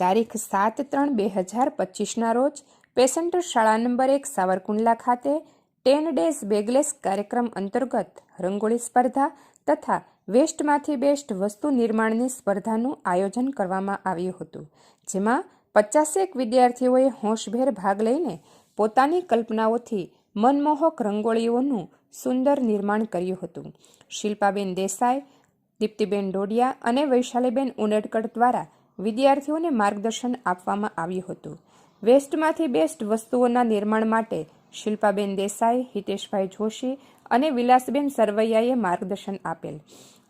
તારીખ સાત ત્રણ બે હજાર પચીસના રોજ પેસેન્ટર શાળા નંબર એક સાવરકુંડલા ખાતે ટેન ડેઝ બેગલેસ કાર્યક્રમ અંતર્ગત રંગોળી સ્પર્ધા તથા વેસ્ટમાંથી બેસ્ટ વસ્તુ નિર્માણની સ્પર્ધાનું આયોજન કરવામાં આવ્યું હતું, જેમાં પચાસેક વિદ્યાર્થીઓએ હોંશભેર ભાગ લઈને પોતાની કલ્પનાઓથી મનમોહક રંગોળીઓનું સુંદર નિર્માણ કર્યું હતું. શિલ્પાબેન દેસાઈ, દીપ્તિબેન ડોડિયા અને વૈશાલીબેન ઉનડકટ દ્વારા વિદ્યાર્થીઓને માર્ગદર્શન આપવામાં આવ્યું હતું. વેસ્ટમાંથી બેસ્ટ વસ્તુઓના નિર્માણ માટે શિલ્પાબેન દેસાઈ, હિતેશભાઈ જોશી અને વિલાસબેન સરવૈયાએ માર્ગદર્શન આપેલ.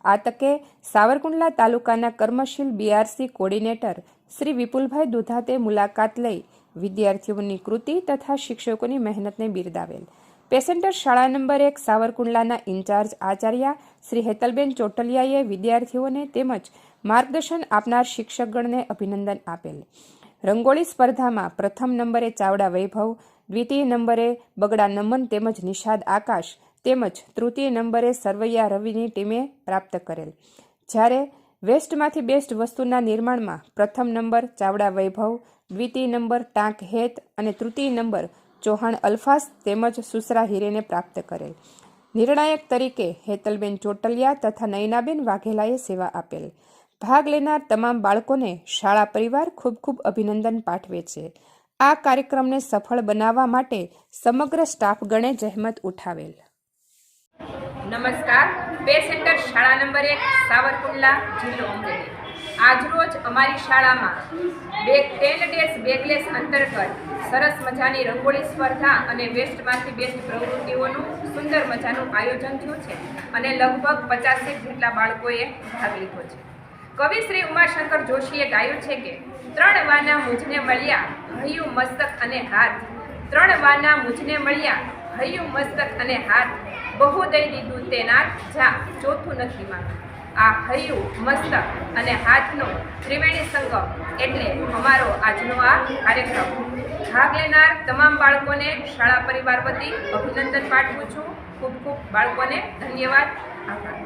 આ તકે સાવરકુંડલા તાલુકાના કર્મશીલ બીઆરસી કોર્ડિનેટર શ્રી વિપુલભાઈ દુધાતે મુલાકાત લઈ વિદ્યાર્થીઓની કૃતિ તથા શિક્ષકોની મહેનતને બિરદાવેલ. પેસેન્ટર શાળા નંબર એક સાવરકુંડલાના ઇન્ચાર્જ આચાર્ય શ્રી હેતલબેન ચોટલિયાએ વિદ્યાર્થીઓને તેમજ માર્ગદર્શન આપનાર શિક્ષકગણને અભિનંદન આપેલ. રંગોળી સ્પર્ધામાં પ્રથમ નંબરે ચાવડા વૈભવ, દ્વિતીય નંબરે બગડા નમન તેમજ નિષાદ આકાશ તેમજ તૃતીય નંબરે સરવૈયા રવિની ટીમે પ્રાપ્ત કરેલ. જ્યારે વેસ્ટમાંથી બેસ્ટ વસ્તુના નિર્માણમાં પ્રથમ નંબર ચાવડા વૈભવ, દ્વિતીય નંબર ટાંક હેત અને તૃતીય નંબર ચૌહાણ અલ્ફાસ તેમજ સુસરા હિરેને પ્રાપ્ત કરેલ. નિર્ણાયક તરીકે હેતલબેન ચોટલિયા તથા નયનાબેન વાઘેલાએ સેવા આપેલ. ભાગ લેનાર તમામ બાળકોને શાળા પરિવાર ખૂબ ખૂબ અભિનંદન પાઠવે છે. આ કાર્યક્રમને સફળ બનાવવા માટે સમગ્ર સ્ટાફગણે જહેમત ઉઠાવેલ. નમસ્કાર. બે સેન્ટર શાળા નંબર એક, સાવરકુંડલા જિલ્લો અમરેલી આજરોજ અમારી શાળામાં બે ટેન ડેઝ બેગલેસ અંતર્ગત સરસ મજાની રંગોળી સ્પર્ધા અને વેસ્ટમાંથી બેસ્ટ પ્રવૃત્તિઓનું સુંદર મજાનું આયોજન થયું છે અને લગભગ પચાસેક જેટલા બાળકોએ ભાગ લીધો છે. કવિ શ્રી ઉમાશંકર જોશીએ ગાયું છે કે, ત્રણ વાના મુજને મળ્યા, હૈયું મસ્તક અને હાથ. ત્રણ વાના મુજને મળ્યા, હૈયું મસ્તક અને હાથ. બહુ દઈ દીધું તે જા, ચોથું નથી માંગતું આ હૈયું મસ્તક અને હાથનો ત્રિવેણી સંગમ એટલે અમારો આજનો આ કાર્યક્રમ. ભાગ લેનાર તમામ બાળકોને શાળા પરિવાર વતી અભિનંદન પાઠવું છું. ખૂબ ખૂબ બાળકોને ધન્યવાદ. આભાર.